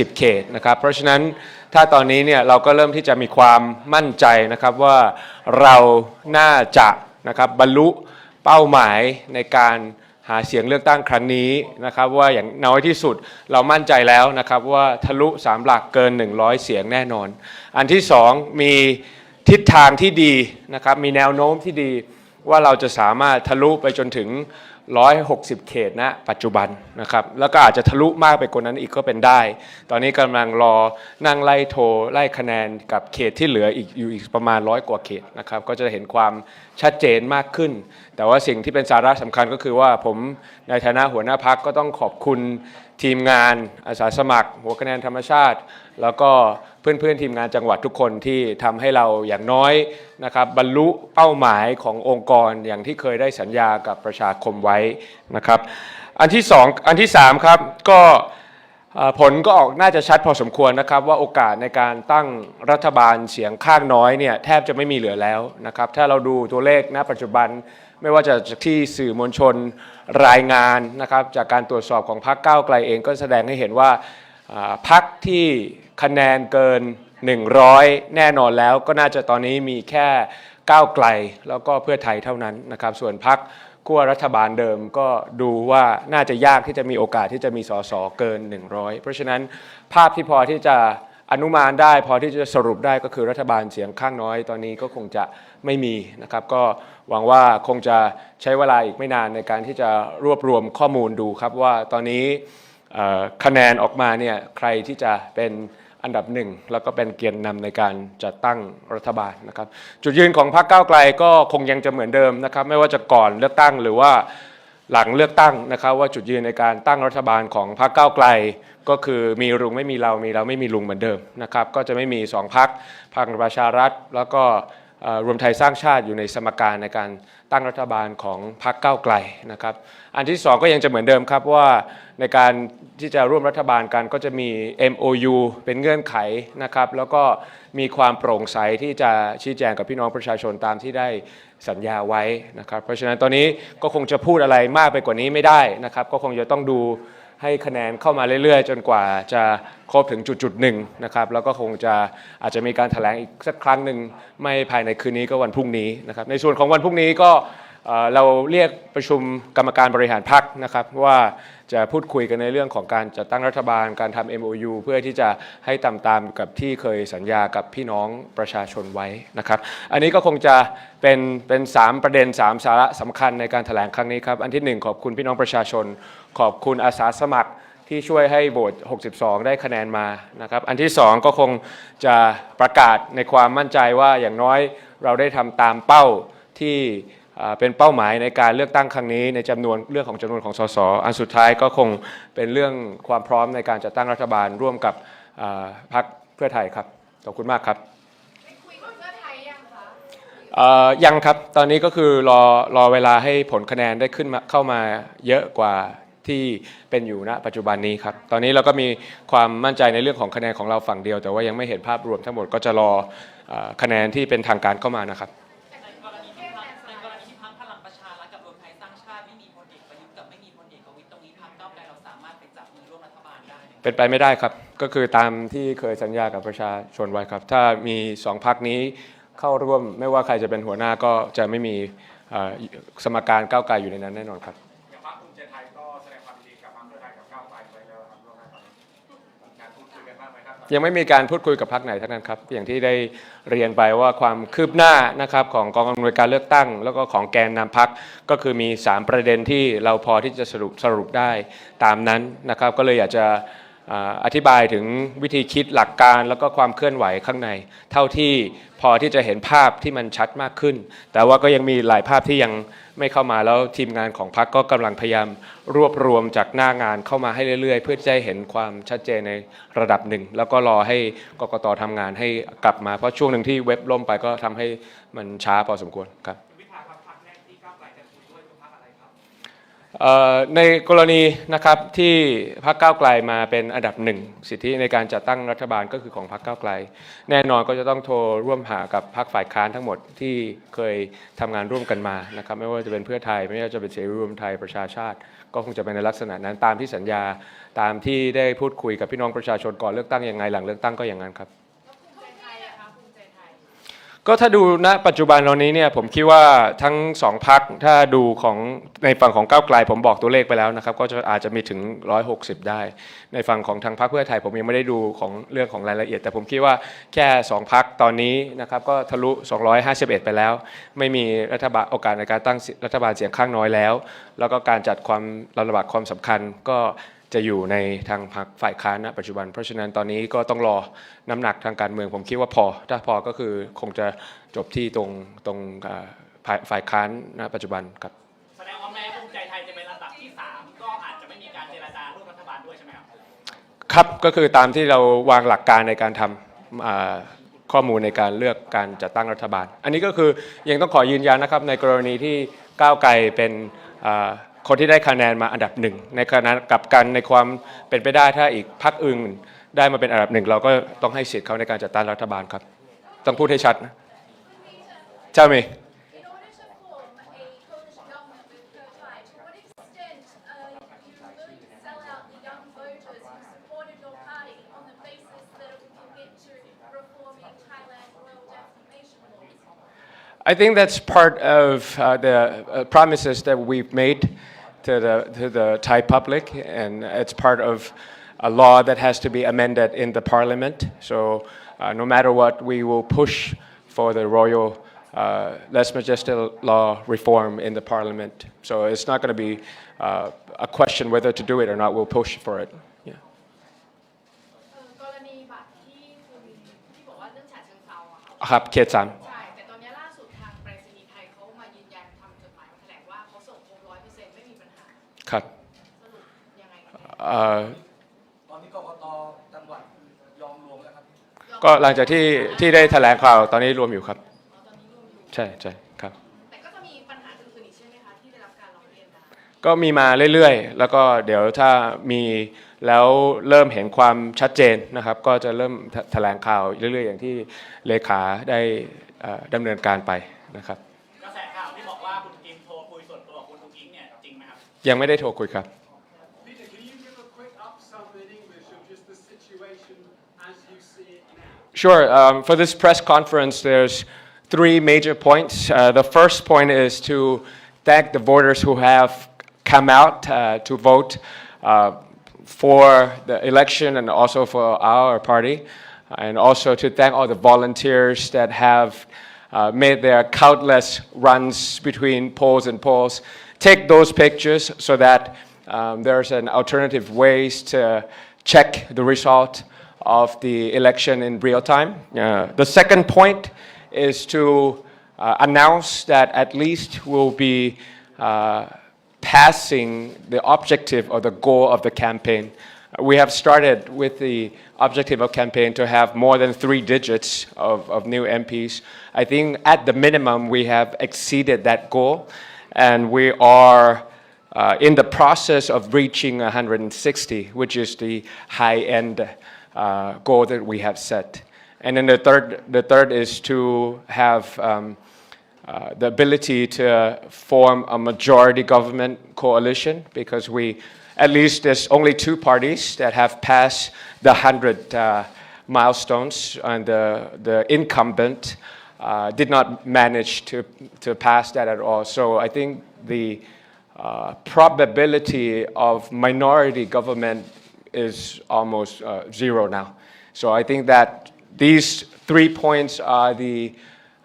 10 เขตนะครับ เพราะฉะนั้นถ้าตอนนี้เนี่ยเราก็เริ่มที่จะมีความมั่นใจนะครับว่าเราน่าจะนะครับบรรลุเป้าหมายในการหาเสียงเลือกตั้งครั้งนี้นะครับ ว่าอย่างน้อยที่สุดเรามั่นใจแล้วนะครับว่าทะลุ 3 หลักเกิน 100 เสียงแน่นอน อันที่ 2 มีทิศทางที่ดีนะครับมีแนวโน้มที่ดีว่าเราจะสามารถทะลุไปจนถึง 160 เขตณปัจจุบันนะครับแล้วก็อาจจะทะลุมากไปกว่านั้นอีกก็เป็นได้ ตอนนี้กำลังรอนั่งไล่โทรไล่คะแนนกับเขตที่เหลืออีกอยู่อีกประมาณร้อยกว่าเขตนะครับก็จะเห็นความชัดเจนมากขึ้น แต่ว่าสิ่งที่เป็นสาระสำคัญก็คือว่าผมในฐานะหัวหน้าพักก็ต้องขอบคุณทีมงานอาสาสมัคร หัวคะแนนธรรมชาติ แล้วก็ เพื่อนๆทีมงานจังหวัดทุกคนที่ทำให้เราอย่างน้อยนะครับบรรลุเป้าหมายขององค์กรอย่างที่เคยได้สัญญากับประชาคมไว้นะครับ อันที่สองอันที่สามครับก็ผลก็ออกน่าจะชัดพอสมควรนะครับว่าโอกาสในการตั้งรัฐบาลเสียงข้างน้อยเนี่ยแทบจะไม่มีเหลือแล้วนะครับถ้าเราดูตัวเลขณปัจจุบันไม่ว่าจะจากที่สื่อมวลชนรายงานนะครับจากการตรวจสอบของพรรคก้าวไกลเองก็แสดงให้เห็นว่าพรรคที่ คะแนนเกิน 100 แน่นอนแล้วก็น่าจะตอนนี้มีแค่ก้าวไกลแล้วก็เพื่อไทยเท่านั้นนะครับส่วนพรรคขั้วรัฐบาลเดิมก็ดูว่าน่าจะยากที่จะมีโอกาสที่จะมีสสเกิน 100 เพราะฉะนั้นภาพที่พอที่จะอนุมานได้พอที่จะสรุปได้ก็คือรัฐบาลเสียงข้างน้อยตอนนี้ก็คงจะไม่มีนะครับ ก็หวังว่าคงจะใช้เวลาอีกไม่นานในการที่จะรวบรวมข้อมูลดูครับว่าตอนนี้คะแนนออกมาเนี่ยใครที่จะเป็น อันดับหนึ่งแล้วก็เป็นเกียรตินำในการจัดตั้งรัฐบาลนะครับ จุดยืนของพรรคก้าวไกลก็คงยังจะเหมือนเดิมนะครับ ไม่ว่าจะก่อนเลือกตั้งหรือว่าหลังเลือกตั้งนะครับว่าจุดยืนในการตั้งรัฐบาลของพรรคก้าวไกล ก็คือมีลุงไม่มีเรา มีเราไม่มีลุงเหมือนเดิมนะครับ ก็จะไม่มีสองพรรคพรรคประชารัฐแล้วก็ รวมไทยสร้างชาติอยู่ในสมการในการตั้งรัฐบาลของพรรคก้าวไกลนะครับอันที่สองก็ยังจะเหมือนเดิมครับว่าในการที่จะร่วมรัฐบาลกันก็จะมี MOU เป็นเงื่อนไขนะครับแล้วก็มีความโปร่งใสที่จะชี้แจงกับพี่น้องประชาชนตามที่ได้สัญญาไว้นะครับเพราะฉะนั้นตอนนี้ก็คงจะพูดอะไรมากไปกว่านี้ไม่ได้นะครับก็คงจะต้องดู ให้คะแนนเข้ามาเรื่อยๆ จนกว่าจะครบถึงจุดจุดๆหนึ่งนะครับแล้วก็คงจะอาจจะมีการแถลงอีกสักครั้งหนึ่งไม่ภายในคืนนี้ก็วันพรุ่งนี้นะครับในส่วนของวันพรุ่งนี้ก็เราเรียกประชุมกรรมการบริหารพรรคนะครับว่าจะพูดคุยกันในเรื่องของการจัดตั้งรัฐบาลการทำ MOU เพื่อที่จะให้ตามตามกับที่เคยสัญญากับพี่น้องประชาชนไว้นะครับ อันนี้ก็คงจะเป็นเป็นสามประเด็นสามสาระสำคัญในการแถลงครั้งนี้ครับ อันที่หนึ่งขอบคุณพี่น้องประชาชน ขอบคุณอาสาสมัครที่ช่วยให้โหวต62 ได้คะแนนมานะครับอันที่ 2 ก็คงจะประกาศในความมั่นใจว่าอย่างน้อยเราได้ทำตามเป้าที่อ่าเป็นเป้าหมายในการเลือกตั้งครั้งนี้ในจำนวนเรื่องของจำนวนของสสอันสุดท้ายก็คงเป็นเรื่องความพร้อมในการจัดตั้งรัฐบาลร่วมกับอ่าพรรคเพื่อไทยครับขอบคุณมากครับไปคุยกับเพื่อไทยยังคะเอ่อยังครับตอนนี้ก็คือรอรอเวลาให้ผลคะแนนได้ขึ้นมาเข้ามาเยอะกว่า ที่เป็นอยู่ณปัจจุบันนี้ครับ ตอนนี้เราก็มีความมั่นใจในเรื่องของคะแนนของเราฝั่งเดียว แต่ว่ายังไม่เห็นภาพรวมทั้งหมดก็จะรอเอ่อคะแนนที่เป็นทางการเข้ามานะครับในกรณีที่พรรคในกรณีที่พรรคพลังประชารัฐกับรวมไทยสร้างชาติไม่มีพลเอกประยุทธ์กับไม่มีพลเอกประวิตรตรงนี้พรรคก้าวไกลเราสามารถไปจับมือร่วมรัฐบาลได้ไหมเป็นไปไม่ได้ครับ ก็คือตามที่เคยสัญญากับประชาชนไว้ครับ ถ้ามีสองพักนี้เข้าร่วมไม่ว่าใครจะเป็นหัวหน้าก็จะไม่มีเอ่อสมการก้าวไกลอยู่ในนั้นแน่นอนครับ ยังไม่มีการพูดคุยกับพรรคไหนทั้งนั้นครับ อย่างที่ได้เรียนไปว่าความคืบหน้านะครับของกองอำนวยการเลือกตั้ง แล้วก็ของแกนนำพรรคก็คือมี 3 ประเด็นที่เราพอที่จะสรุปสรุปได้ตามนั้นนะครับ ก็เลยอยากจะอธิบายถึงวิธีคิดหลักการแล้วก็ความเคลื่อนไหวข้างใน เท่าที่พอที่จะเห็นภาพที่มันชัดมากขึ้น แต่ว่าก็ยังมีหลายภาพที่ยัง ไม่เข้ามาแล้วทีมงานของพักก็กำลังพยายามรวบรวมจากหน้างานเข้ามาให้เรื่อยๆ เพื่อจะเห็นความชัดเจนในระดับหนึ่ง แล้วก็รอให้กกตทำงานให้กลับมาเพราะช่วงหนึ่งที่เว็บล่มไปก็ทำให้มันช้าพอสมควรครับ ในกรณีนะครับที่พรรคก้าวไกลมาเป็นอันดับหนึ่งสิทธิในการจัดตั้งรัฐบาลก็คือของพรรคก้าวไกล แน่นอนก็จะต้องโทรร่วมหากับพรรคฝ่ายค้านทั้งหมดที่เคยทำงานร่วมกันมานะครับไม่ว่าจะเป็นเพื่อไทยไม่ว่าจะเป็นเสรีรวมไทยประชาชาติ ก็คงจะเป็นในลักษณะนั้นตามที่สัญญาตามที่ได้พูดคุยกับพี่น้องประชาชนก่อนเลือกตั้งยังไงหลังเลือกตั้งก็อย่างนั้นครับ ก็ถ้าดูณปัจจุบันตอนนี้เนี่ยผมคิดว่าทั้งสองพักถ้าดูของในฝั่งของก้าวไกลผมบอกตัวเลขไปแล้วนะครับ ก็จะอาจจะมีถึง 160 ได้ ในฝั่งของทางพรรคเพื่อไทยผมยังไม่ได้ดูของเรื่องของรายละเอียด แต่ผมคิดว่าแค่สองพักตอนนี้นะครับก็ทะลุ 251 ไปแล้ว ไม่มีรัฐบาลโอกาสในการตั้งรัฐบาลเสียงข้างน้อยแล้ว แล้วก็การจัดความระบาดความสำคัญก็ จะอยู่ในทางพรรคฝ่ายค้านณปัจจุบัน เพราะฉะนั้นตอนนี้ก็ต้องรอน้ำหนักทางการเมืองผมคิดว่าพอ ถ้าพอก็คือคงจะจบที่ตรงตรงอ่าฝ่ายฝ่ายค้านณปัจจุบันครับแสดงว่าแม้ภูมิใจไทยจะเป็นลำดับที่ 3 ก็อาจจะไม่มีการเจรจาร่วมรัฐบาลด้วยใช่ไหมครับครับก็คือตามที่เราวางหลักการในการทำอ่าข้อมูลในการเลือกการจัดตั้งรัฐบาล อันนี้ก็คือยังต้องขอยืนยันนะครับในกรณีที่ก้าวไกลเป็นอ่า คนที่ได้คะแนนมาอันดับหนึ่งในขณะกับกันในความเป็นไปได้ถ้าอีกพรรคอื่นได้มาเป็นอันดับหนึ่งเราก็ต้องให้สิทธิ์เขาในการจัดตั้งรัฐบาลครับ ต้องพูดให้ชัดนะเจ้าเม In order to form a coalition government with Pheu Thai, to what extent are you willing to sell out the young voters who supported your party on the basis that it will get to reforming Thailand royal defamation laws? I think that's part of uh, the uh, promises that we've made to the, to the Thai public, and it's part of a law that has to be amended in the parliament. So, uh, no matter what, we will push for the royal uh, Les Majestic law reform in the parliament. So, it's not going to be uh, a question whether to do it or not, we'll push for it. Yeah. เอ่อกรณีบัตรที่คุณที่บอกว่าเรื่องฉะเชิงเทราอะค่ะ ครับเขตสาม ตอนนี้กกตจังหวัดยอมรวมแล้วครับก็หลังจากที่ที่ได้แถลงข่าวตอนนี้รวมอยู่ครับอ๋อตอนนี้รวมอยู่ใช่ใช่ครับ แต่ก็จะมีปัญหาอื่นๆอีกใช่ไหมคะที่ได้รับการร้องเรียนมาก็มีมาเรื่อยๆ แล้วก็เดี๋ยวถ้ามีแล้วเริ่มเห็นความชัดเจนนะครับ ก็จะเริ่มแถแถลงข่าวเรื่อยๆ อย่างที่เลขาได้เอ่อดำเนินการไปนะครับ กระแสข่าวที่บอกว่าคุณกิมโทรคุยส่วนตัวกับคุณลุงอิงเนี่ยจริงไหมครับ ยังไม่ได้โทรคุยครับ Sure. Um, for this press conference, there's three major points. Uh, the first point is to thank the voters who have come out uh, to vote uh, for the election and also for our party, and also to thank all the volunteers that have uh, made their countless runs between polls and polls. Take those pictures so that um, there's an alternative ways to check the result of the election in real time. Uh, the second point is to uh, announce that at least we'll be uh, passing the objective or the goal of the campaign. We have started with the objective of campaign to have more than three digits of, of new MPs. I think at the minimum we have exceeded that goal, and we are uh, in the process of reaching 160, which is the high end uh, goal that we have set. And then the third, the third is to have um, uh, the ability to form a majority government coalition because we, at least there's only two parties that have passed the 100 uh, milestones, and the, the incumbent uh, did not manage to, to pass that at all. So I think the uh, probability of minority government is almost uh, zero now. So I think that these three points are the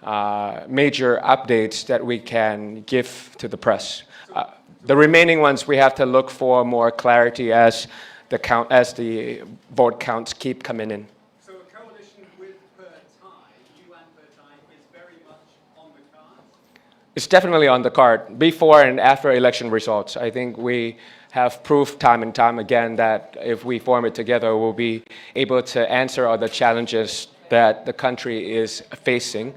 uh, major updates that we can give to the press. Uh, the remaining ones we have to look for more clarity as the count as the vote counts keep coming in. So a coalition with Per Thai, you and Per is very much on the cards. It's definitely on the card before and after election results. I think we have proved time and time again that if we form it together, we'll be able to answer all the challenges that the country is facing.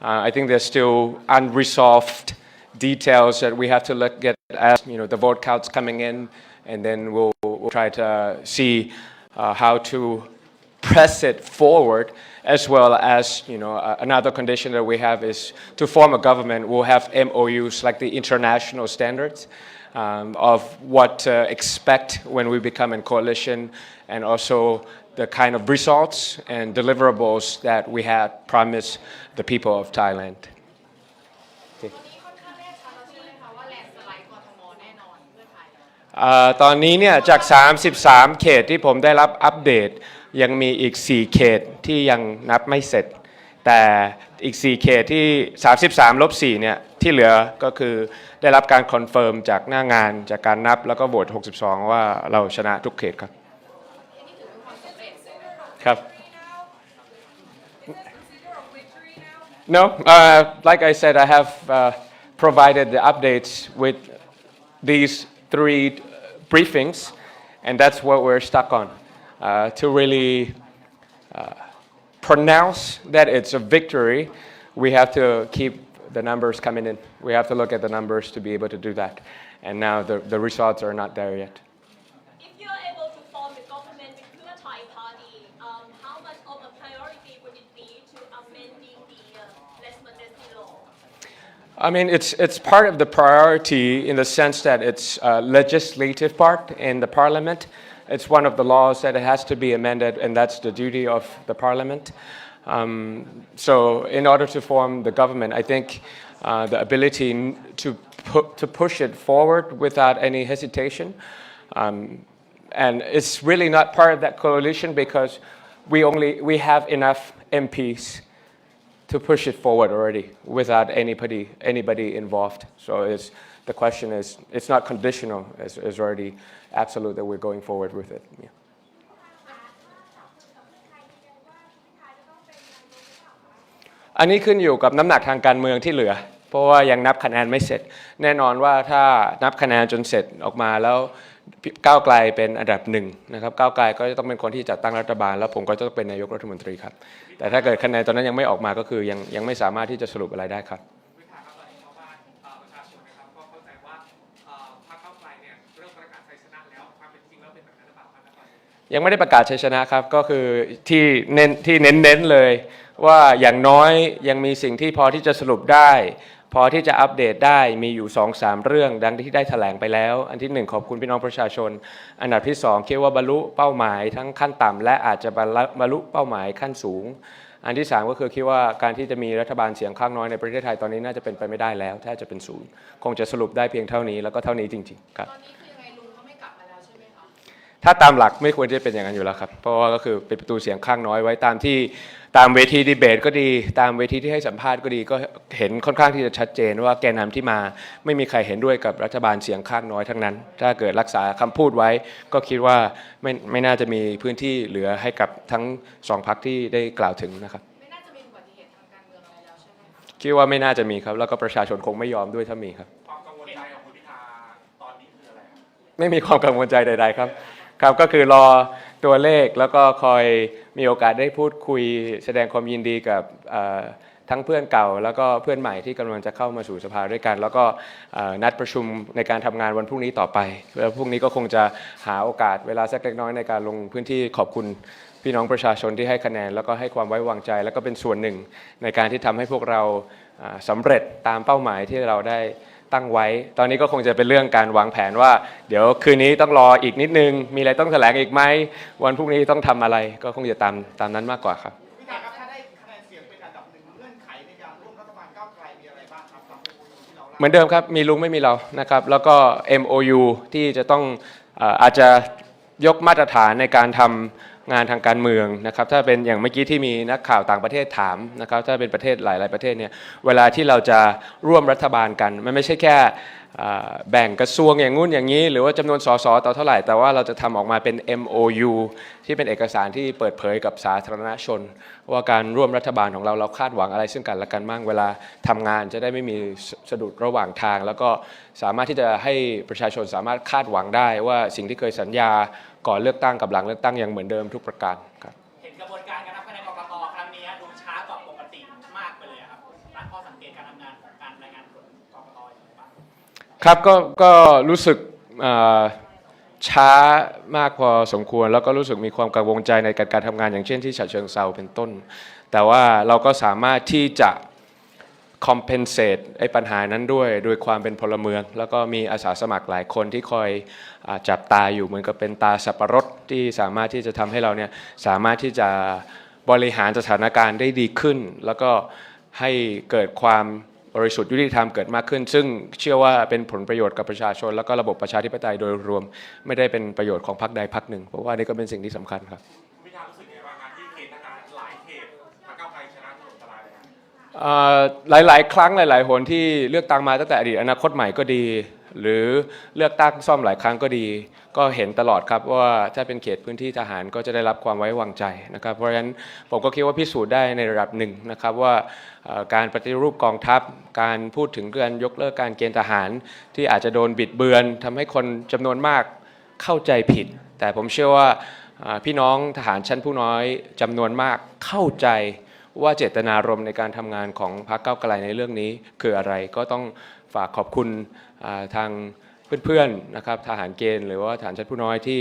Uh, I think there's still unresolved details that we have to look at as you know the vote counts coming in, and then we'll, we'll try to see uh, how to press it forward as well as you know uh, another condition that we have is to form a government we'll have MOUs like the international standards um, of what to expect when we become in coalition and also the kind of results and deliverables that we had promised the people of Thailand. วันนี้ค่อนข้างแน่ชัดแล้วใช่ไหมคะว่าแลนด์สไลด์กทมแน่นอนเพื่อไทย เอ่อตอนนี้เนี่ยจาก 33 เขตที่ผมได้รับอัปเดต ยังมีอีก 4 เขตที่ยังนับไม่เสร็จ แต่อีก 4 เขตที่ 33ลบ4เนี่ยที่เหลือก็คือได้รับการคอนเฟิร์มจากหน้างานจากการนับแล้วก็โหวต62 ว่าเราชนะทุกเขตครับครับ No, uh, like I said, I have uh, provided the updates with these three briefings, and that's what we're stuck on. Uh, to really uh, pronounce that it's a victory, we have to keep the numbers coming in. We have to look at the numbers to be able to do that. And now the, the results are not there yet. If you are able to form the government with Thai party, um, how much of a priority would it be to amending the uh, Les law? I mean, it's, it's part of the priority in the sense that it's a legislative part in the parliament. It's one of the laws that it has to be amended, and that's the duty of the parliament. Um, so, in order to form the government, I think uh, the ability to, pu- to push it forward without any hesitation. Um, and it's really not part of that coalition because we only we have enough MPs to push it forward already without anybody anybody involved. So it's the question is it's not conditional. It's, it's already absolute that we're going forward with it. Yeah. อันนี้ขึ้นอยู่กับน้ำหนักทางการเมืองที่เหลือ เพราะว่ายังนับคะแนนไม่เสร็จ แน่นอนว่าถ้านับคะแนนจนเสร็จออกมาแล้วก้าวไกลเป็นอันดับหนึ่งนะครับก้าวไกลก็จะต้องเป็นคนที่จัดตั้งรัฐบาล แล้วผมก็จะต้องเป็นนายกรัฐมนตรีครับ แต่ถ้าเกิดคะแนนตอนนั้นยังไม่ออกมาก็คือยังยังไม่สามารถที่จะสรุปอะไรได้ครับ ยังไม่ได้ประกาศชัยชนะครับก็คือที่เน้นที่เน้นๆเลย ว่าอย่างน้อยยังมีสิ่งที่พอที่จะสรุปได้ พอที่จะอัปเดตได้มีอยู่2อสามเรื่องดังที่ได้แถลงไปแล้ว อันที่หนึ่งขอบคุณพี่น้องประชาชน อันดับที่สองคิดว่าบรรลุเป้าหมายทั้งขั้นต่ำและอาจจะบรรลุบรลุเป้าหมายขั้นสูง อันที่สามก็คือคิดว่าการที่จะมีรัฐบาลเสียงข้างน้อยในประเทศไทยตอนนี้น่าจะเป็นไปไม่ได้แล้วถ้าจะเป็นศูนย์คงจะสรุปได้เพียงเท่านี้แล้วก็เท่านี้จริง ๆ ครับ ถ้าตามหลักไม่ควรจะเป็นอย่างนั้นอยู่แล้วครับ เพราะว่าก็คือเป็นประตูเสียงข้างน้อยไว้ตามที่ตามเวทีดีเบตก็ดีตามเวทีที่ให้สัมภาษณ์ก็ดีก็เห็นค่อนข้างที่จะชัดเจนว่าแกนนำที่มาไม่มีใครเห็นด้วยกับรัฐบาลเสียงข้างน้อยทั้งนั้น ถ้าเกิดรักษาคำพูดไว้ ก็คิดว่าไม่ไม่น่าจะมีพื้นที่เหลือให้กับทั้งสองพรรคที่ได้กล่าวถึงนะครับไม่น่าจะมีอุบัติเหตุทางการเมืองอะไรแล้วใช่ไหมคะคิดว่าไม่น่าจะมีครับแล้วก็ประชาชนคงไม่ยอมด้วยถ้ามีครับความกังวลใจของคุณพิธาตอนนี้คืออะไรครับไม่มีความกังวลใจใด ๆ ครับ ครับก็คือรอตัวเลขแล้วก็คอยมีโอกาสได้พูดคุย แสดงความยินดีกับทั้งเพื่อนเก่า แล้วก็เพื่อนใหม่ที่กำลังจะเข้ามาสู่สภาด้วยกัน แล้วก็นัดประชุมในการทำงานวันพรุ่งนี้ต่อไปแล้วพรุ่งนี้ก็คงจะหาโอกาสเวลาสักเล็กน้อยในการลงพื้นที่ขอบคุณพี่น้องประชาชนที่ให้คะแนน แล้วก็ให้ความไว้วางใจ แล้วก็เป็นส่วนหนึ่งในการที่ทำให้พวกเราอ่าสำเร็จตามเป้าหมายที่เราได้ ตั้งไว้ ตอนนี้ก็คงจะเป็นเรื่องการวางแผนว่า เดี๋ยวคืนนี้ต้องรออีกนิดนึง มีอะไรต้องแถลงอีกไหมวันพรุ่งนี้ต้องทำอะไรก็คงจะตามตามนั้นมากกว่าครับพี่ตาครับถ้าได้คะแนนเสียงเป็นอันดับหนึ่งเงื่อนไขในการร่วมรัฐบาลก้าวไกลมีอะไรบ้างครับตามที่เราเหมือนเดิมครับมีลุงไม่มีเรานะครับแล้วก็ MOU ที่จะต้องเอ่ออาจจะยกมาตรฐานในการทำ งานทางการเมืองนะครับถ้าเป็นอย่างเมื่อกี้ที่มีนักข่าวต่างประเทศถามนะครับถ้าเป็นประเทศหลาย ๆ ประเทศเนี่ยเวลาที่เราจะร่วมรัฐบาลกันมันไม่ใช่แค่ แบ่งกระทรวงอย่างงู้นอย่างนี้ หรือว่าจำนวนสสต่อเท่าไหร่ แต่ว่าเราจะทำออกมาเป็น MOU ที่เป็นเอกสารที่เปิดเผยกับสาธารณชน ว่าการร่วมรัฐบาลของเราเราคาดหวังอะไรซึ่งกันและกันบ้างเวลาทำงานจะได้ไม่มีสสะดุดระหว่างทาง แล้วก็สามารถที่จะให้ประชาชนสามารถคาดหวังได้ว่าสิ่งที่เคยสัญญาก่อนเลือกตั้งกับหลังเลือกตั้งยังเหมือนเดิมทุกประการครับ ครับก็ก็รู้สึกช้ามากพอสมควร แล้วก็รู้สึกมีความกังวลใจในการการทำงานอย่างเช่นที่ฉะเชิงเซาเป็นต้น แต่ว่าเราก็สามารถที่จะ compensate ไอ้ปัญหานั้นด้วยโดยความเป็นพลเมือง แล้วก็มีอาสาสมัครหลายคนที่คอยอจับตาอยู่เหมือนกับเป็นตาสับปะรดที่สามารถที่จะทำให้เราเนี่ยสามารถที่จะบริหารสถานการณ์ได้ดีขึ้น แล้วก็ให้เกิดความ บริสุทธิ์ยุติธรรมเกิดมากขึ้น ซึ่งเชื่อว่าเป็นผลประโยชน์กับประชาชน แล้วก็ระบบประชาธิปไตยโดยรวม ไม่ได้เป็นประโยชน์ของพรรคใดพรรคหนึ่งเพราะว่านี่ก็เป็นสิ่งที่สำคัญครับพิธารู้สึกยังไงบ้างครับที่เขตทหารหลายเขตพรรคก้าวไกลชนะถล่มทลายเลยครับเอ่อหลาย ๆ ครั้งหลาย ๆ หนที่เลือกตั้งมาตั้งแต่อดีตอนาคตใหม่ก็ดี หรือเลือกตั้งซ่อมหลายครั้งก็ดี ก็เห็นตลอดครับว่าถ้าเป็นเขตพื้นที่ทหารก็จะได้รับความไว้วางใจนะครับเพราะฉะนั้นผมก็คิดว่าพิสูจน์ได้ในระดับหนึ่งนะครับว่าการปฏิรูปกองทัพ การพูดถึงการยกเลิกการเกณฑ์ทหาร ที่อาจจะโดนบิดเบือนทำให้คนจำนวนมากเข้าใจผิด แต่ผมเชื่อว่าพี่น้องทหารชั้นผู้น้อยจำนวนมากเข้าใจว่าเจตนารมณ์ในการทำงานของพรรคเก้าไกลในเรื่องนี้ คืออะไรก็ต้องฝากขอบคุณทาง เพื่อนๆนะครับทหารเกณฑ์หรือว่าทหารชั้นผู้น้อยที่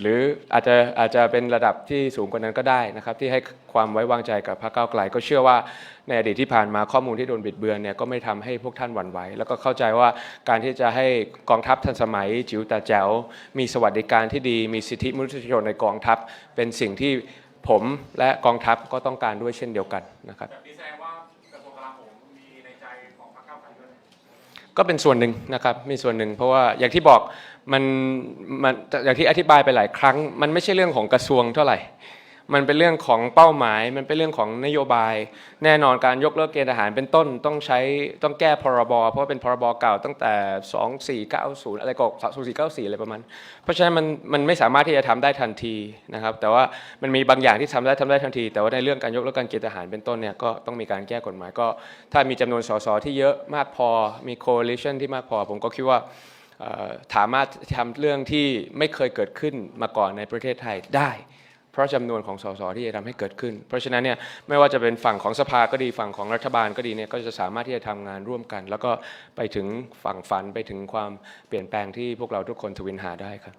หรืออาจจะอาจจะเป็นระดับที่สูงกว่านั้นก็ได้นะครับที่ให้ความไว้วางใจกับพรรคก้าวไกล ก็เชื่อว่าในอดีตที่ผ่านมาข้อมูลที่โดนบิดเบือนเนี่ยก็ไม่ทำให้พวกท่านหวั่นไหวแล้วก็เข้าใจว่าการที่จะให้กองทัพทันสมัย จิ๋วต่แจ๋วมีสวัสดิการที่ดีมีสิทธิมนุษยชนในกองทัพ เป็นสิ่งที่ผมและกองทัพก็ต้องการด้วยเช่นเดียวกันนะครับ ก็เป็นส่วนหนึ่งนะครับมีส่วนหนึ่งเพราะว่าอย่างที่บอกมันมันอย่างที่อธิบายไปหลายครั้ง มันไม่ใช่เรื่องของกระทรวงเท่าไหร่ มันเป็นเรื่องของเป้าหมาย มันเป็นเรื่องของนโยบาย แน่นอนการยกเลิกเกณฑ์ทหารเป็นต้นต้องใช้ต้องแก้พรบเพราะเป็นพรบเก่าตั้งแต่ 2490 อะไรก็2494 อะไรประมาณ เพราะฉะนั้นมันมันไม่สามารถที่จะทำได้ทันทีนะครับ แต่ว่ามันมีบางอย่างที่ทำได้ทำได้ทันที แต่ว่าในเรื่องการยกเลิกการเกณฑ์ทหารเป็นต้นเนี่ยก็ต้องมีการแก้กฎหมายก็ ถ้ามีจำนวนสสที่เยอะมากพอมี coalition ที่มากพอ ผมก็คิดว่าสามารถทำเรื่องที่ไม่เคยเกิดขึ้นมาก่อนในประเทศไทยได้ เพราะจำนวนของสสที่จะทำให้เกิดขึ้น เพราะฉะนั้นเนี่ยไม่ว่าจะเป็นฝั่งของสภาก็ดีฝั่งของรัฐบาลก็ดีเนี่ยก็จะสามารถที่จะทำงานร่วมกัน แล้วก็ไปถึงฝั่งฝันไปถึงความเปลี่ยนแปลงที่พวกเราทุกคนทวินหาได้ครับ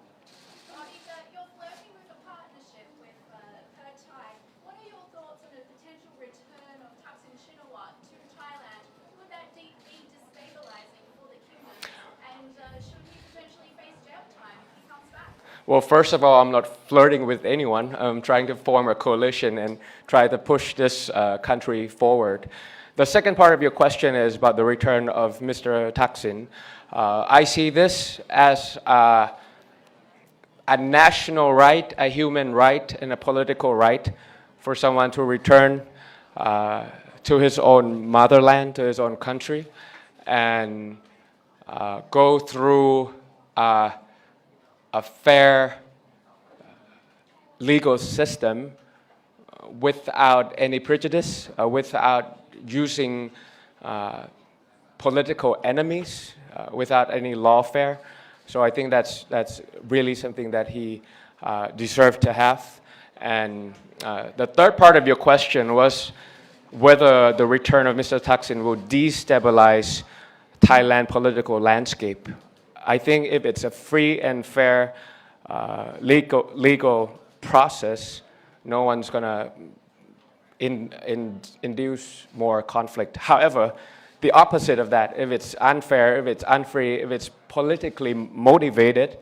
Well, first of all, I'm not flirting with anyone. I'm trying to form a coalition and try to push this uh, country forward. The second part of your question is about the return of Mr. Thaksin. Uh, I see this as uh, a national right, a human right, and a political right for someone to return uh, to his own motherland, to his own country, and uh, go through uh, a fair legal system without any prejudice, uh, without using uh, political enemies, uh, without any lawfare. So I think that's, that's really something that he uh, deserved to have. And uh, the third part of your question was whether the return of Mr. Thaksin will destabilize Thailand political landscape. I think if it's a free and fair uh, legal, legal process, no one's going to in, in, induce more conflict. However, the opposite of that, if it's unfair, if it's unfree, if it's politically motivated,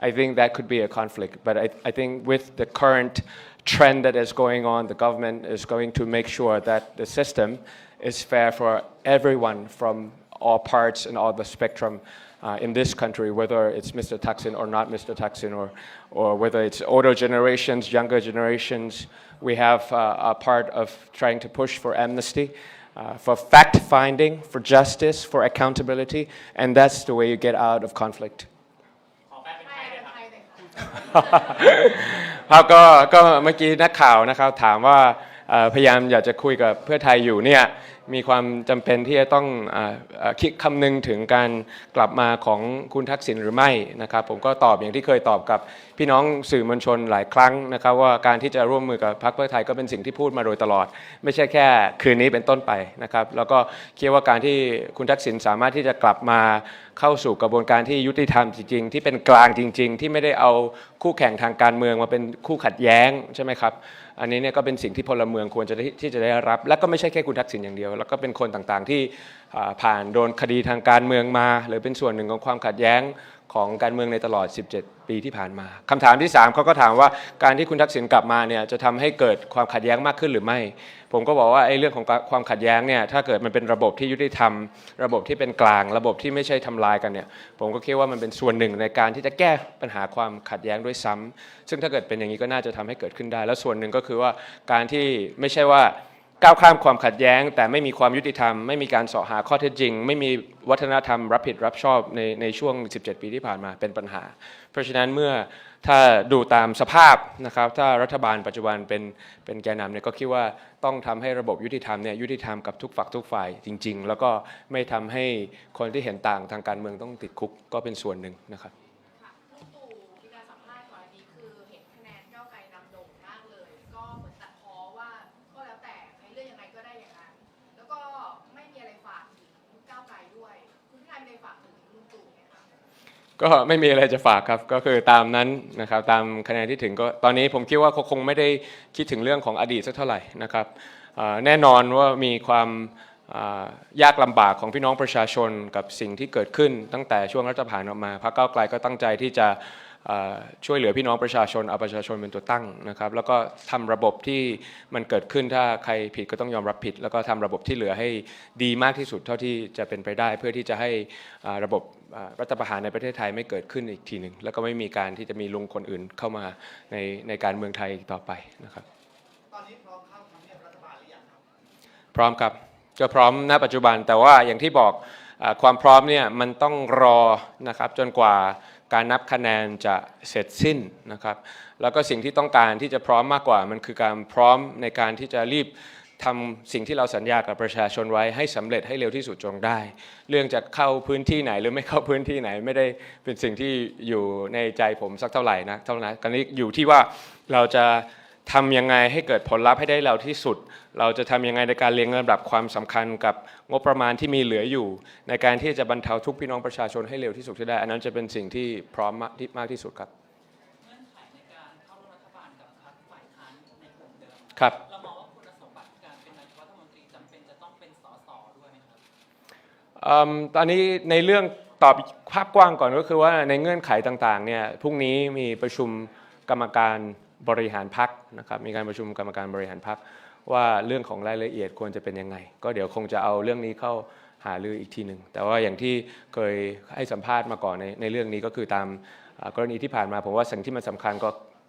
I think that could be a conflict. But I, I think with the current trend that is going on, the government is going to make sure that the system is fair for everyone from all parts and all the spectrum uh, in this country, whether it's Mr. Thaksin or not Mr. Thaksin, or, or whether it's older generations, younger generations. We have uh, a part of trying to push for amnesty, uh, for fact finding, for justice, for accountability, and that's the way you get out of conflict. ขอแปลเป็นไทยเลยครับ ไทยเลยค่ะ ครับก็ก็เมื่อกี้นักข่าวนะครับถามว่าเอ่อพยายามอยากจะคุยกับเพื่อไทยอยู่เนี่ย มีความจำเป็นที่จะต้องอคิดคำนึงถึงการกลับมาของคุณทักษิณหรือไม่นะครับผมก็ตอบอย่างที่เคยตอบกับพี่น้องสื่อมวลชนหลายครั้งนะครับว่าการที่จะร่วมมือกับพรรคเพื่อไทยก็เป็นสิ่งที่พูดมาโดยตลอด ไม่ใช่แค่คืนนี้เป็นต้นไปนะครับแล้วก็คิดว่าการที่คุณทักษิณสามารถที่จะกลับมาเข้าสู่กระบวนการที่ยุติธรรมจริงๆ ที่เป็นกลางจริง ๆ ที่ไม่ได้เอาคู่แข่งทางการเมืองมาเป็นคู่ขัดแย้งใช่ไหมครับ อันนี้เนี่ยก็เป็นสิ่งที่พลเมืองควรจะได้ที่จะได้รับ และก็ไม่ใช่แค่คุณทักษิณอย่างเดียว แล้วก็เป็นคนต่างๆที่ผ่านโดนคดีทางการเมืองมา หรือเป็นส่วนหนึ่งของความขัดแย้ง ของการเมืองในตลอด 17 ปีที่ผ่านมาคำถามที่ 3เขาก็ถามว่าการที่คุณทักษิณกลับมาเนี่ยจะทำให้เกิดความขัดแย้งมากขึ้นหรือไม่ ผมก็บอกว่าไอ้เรื่องของความขัดแย้งเนี่ยถ้าเกิดมันเป็นระบบที่ยุติธรรม ระบบที่เป็นกลาง ระบบที่ไม่ใช่ทำลายกันเนี่ยผมก็คิดว่ามันเป็นส่วนหนึ่งในการที่จะแก้ปัญหาความขัดแย้งด้วยซ้ำซึ่งถ้าเกิดเป็นอย่างนี้ก็น่าจะทำให้เกิดขึ้นได้ แล้วส่วนหนึ่งก็คือว่าการที่ไม่ใช่ว่า ก้าวข้ามความขัดแย้ง แต่ไม่มีความยุติธรรม ไม่มีการสาะหาข้อเท็จจริง ไม่มีวัฒนธรรมรับผิดรับชอบในในช่วง 17 ปีที่ผ่านมาเป็นปัญหา เพราะฉะนั้นเมื่อถ้าดูตามสภาพนะครับถ้ารัฐบาลปัจจุบันเป็นเป็นแกนนำเนี่ยก็คิดว่าต้องทำให้ระบบยุติธรรมเนี่ยยุติธรรมกับทุกฝักทุกฝ่ายจริง ๆ แล้วก็ไม่ทำให้คนที่เห็นต่างทางการเมืองต้องติดคุกก็เป็นส่วนหนึ่งนะครับ ก็ไม่มีอะไรจะฝากครับก็คือตามนั้นนะครับตามคะแนนที่ถึงก็ตอนนี้ผมคิดว่าเขาคงไม่ได้คิดถึงเรื่องของอดีตสักเท่าไหร่นะครับแน่นอนว่ามีความยากลำบากของพี่น้องประชาชนกับสิ่งที่เกิดขึ้นตั้งแต่ช่วงรัฐประหารออกมาพรรคก้าไกลก็ตั้งใจที่จะ ช่วยเหลือพี่น้องประชาชนเอาประชาชนเป็นตัวตั้งนะครับ แล้วก็ทำระบบที่มันเกิดขึ้นถ้าใครผิดก็ต้องยอมรับผิด แล้วก็ทำระบบที่เหลือให้ดีมากที่สุดเท่าที่จะเป็นไปได้ เพื่อที่จะให้อ่าระบบอ่ารัฐประหารในประเทศไทยไม่เกิดขึ้นอีกทีหนึ่งแล้วก็ไม่มีการที่จะมีลุงคนอื่นเข้ามาในในการเมืองไทยอีกต่อไปนะครับตอนนี้พร้อมเข้าทำเนียบรัฐบาลหรือยังครับพร้อมครับก็พร้อมณปัจจุบันแต่ว่าอย่างที่บอกอาความพร้อมเนี่ยมันต้องรอนะครับจนกว่า การนับคะแนนจะเสร็จสิ้นนะครับ แล้วก็สิ่งที่ต้องการที่จะพร้อมมากกว่ามันคือการพร้อมในการที่จะรีบทำสิ่งที่เราสัญญากับประชาชนไว้ให้สำเร็จให้เร็วที่สุดจงได้ เรื่องจะเข้าพื้นที่ไหนหรือไม่เข้าพื้นที่ไหนไม่ได้เป็นสิ่งที่อยู่ในใจผมสักเท่าไหร่นะเท่านั้นกันนี้อยู่ที่ว่าเราจะ ทำยังไงให้เกิดผลลัพธ์ให้ได้เร็วที่สุด เราจะทำยังไงในการเรียงลำดับความสำคัญกับงบประมาณที่มีเหลืออยู่ ในการที่จะบรรเทาทุกข์พี่น้องประชาชนให้เร็วที่สุดที่ได้ อันนั้นจะเป็นสิ่งที่พร้อมมากที่มากที่สุดครับเงื่อนไขในการเข้าร่วมรัฐบาลกับพรรคฝ่ายค้านในกลุ่มเดิมครับเรามองว่าคุณสมบัติการเป็นนายกรัฐมนตรีจำเป็นจะต้องเป็นสสด้วยไหมครับอืมตอนนี้ในเรื่องตอบภาพกว้างก่อนก็คือว่าในเงื่อนไขต่างๆเนี่ยพรุ่งนี้มีประชุมกรรมการ บริหารพักนะครับมีการประชุมกรรมการบริหารพักว่าเรื่องของรายละเอียดควรจะเป็นยังไง ก็เดี๋ยวคงจะเอาเรื่องนี้เข้าหารืออีกทีหนึ่งแต่ว่าอย่างที่เคยให้สัมภาษณ์มาก่อนในในเรื่องนี้ก็คือตามกรณีที่ผ่านมาผมว่าสิ่งที่มันสำคัญก็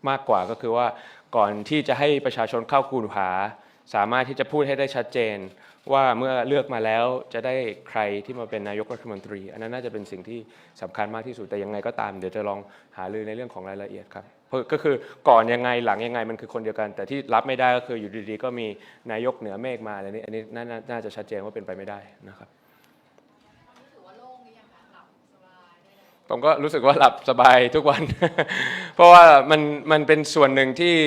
มากกว่าก็คือว่าก่อนที่จะให้ประชาชนเข้าคูหา สามารถที่จะพูดให้ได้ชัดเจน ว่าเมื่อเลือกมาแล้วจะได้ใครที่มาเป็นนายกรัฐมนตรี อันนั้นน่าจะเป็นสิ่งที่สำคัญมากที่สุดแต่ยังไงก็ตาม เดี๋ยวจะลองหารือในเรื่องของรายละเอียดครับ ก็คือก่อนยังไงหลังยังไงมันคือคนเดียวกัน แต่ที่รับไม่ได้ก็คืออยู่ดีๆ ก็มีนายกเหนือเมฆมาอะไรนี้อันนี้น่านาน่าจะชัดเจนว่าเป็นไปไม่ได้นะครับผมก็รู้สึกว่าหลับสบายทุกวัน เพราะว่ามันมันเป็นส่วนหนึ่งที่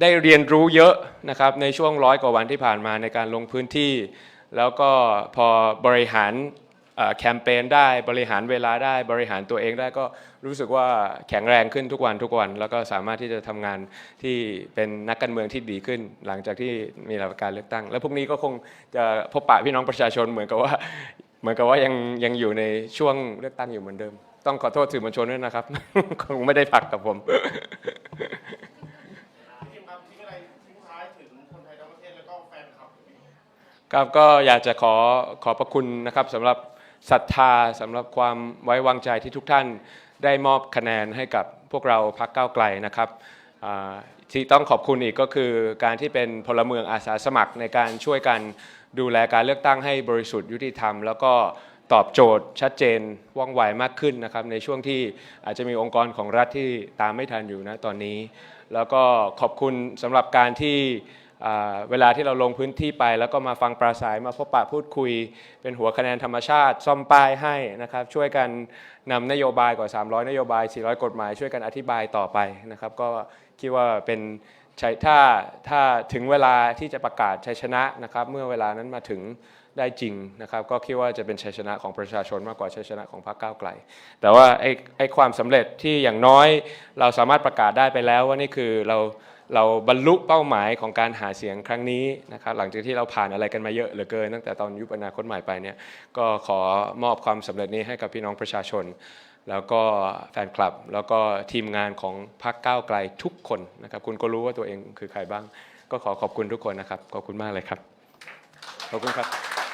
ได้เรียนรู้เยอะนะครับในช่วงร้อยกว่าวันที่ผ่านมาในการลงพื้นที่ แล้วก็พอบริหารแคมเปญได้บริหารเวลาได้บริหารตัวเองได้ก็ รู้สึกว่าแข็งแรงขึ้นทุกวันทุกวัน แล้วก็สามารถที่จะทำงานที่เป็นนักการเมืองที่ดีขึ้น หลังจากที่มีหลักการเลือกตั้ง แล้วพรุ่งนี้ก็คงจะพบปะพี่น้องประชาชนเหมือนกับว่าเหมือนกับว่ายังยังอยู่ในช่วงเลือกตั้งอยู่เหมือนเดิม ต้องขอโทษสื่อมวลชนด้วยนะครับ คงไม่ได้พักกับผมก้าวก็แฟนคลับครับก็อยากจะขอขอบพระคุณนะครับสำหรับศรัทธาสำหรับความไว้วางใจที่ทุกท่าน ได้มอบคะแนนให้กับพวกเราพักเก้าไกลนะครับที่ต้องขอบคุณอีกก็คือการที่เป็นพลเมืองอาสาสมัครในการช่วยกันดูแลการเลือกตั้งให้บริสุทธิ์ยุติธรรม แล้วก็ตอบโจทย์ชัดเจนว่องไวมากขึ้นนะครับในช่วงที่อาจจะมีองค์กรของรัฐที่ตามไม่ทันอยู่นะตอนนี้ แล้วก็ขอบคุณสำหรับการที่เวลาที่เราลงพื้นที่ไป แล้วก็มาฟังปราศัยมาพบปะพูดคุย เป็นหัวคะแนนธรรมชาติ ซ่อมป้ายให้นะครับช่วยกัน นำนโยบายกว่า 300 นโยบาย 400 กฎหมายช่วยกันอธิบายต่อไปนะครับก็คิดว่าเป็นชัยถ้าถ้าถึงเวลาที่จะประกาศชัยชนะนะครับเมื่อเวลานั้นมาถึงได้จริงนะครับก็คิดว่าจะเป็นชัยชนะของประชาชนมากกว่าชัยชนะของพรรคก้าวไกล แต่ว่าไอ้ไอ้ความสำเร็จที่อย่างน้อยเราสามารถประกาศได้ไปแล้วว่านี่คือเรา เราบรรลุเป้าหมายของการหาเสียงครั้งนี้นะครับหลังจากที่เราผ่านอะไรกันมาเยอะเหลือเกิน ตั้งแต่ตอนยุบอนาคตใหม่ไปเนี่ยก็ขอมอบความสำเร็จนี้ให้กับพี่น้องประชาชน แล้วก็แฟนคลับ แล้วก็ทีมงานของพรรคก้าวไกลทุกคนนะครับคุณก็รู้ว่าตัวเองคือใครบ้าง ก็ขอขอบคุณทุกคนนะครับขอบคุณมากเลยครับขอบคุณครับ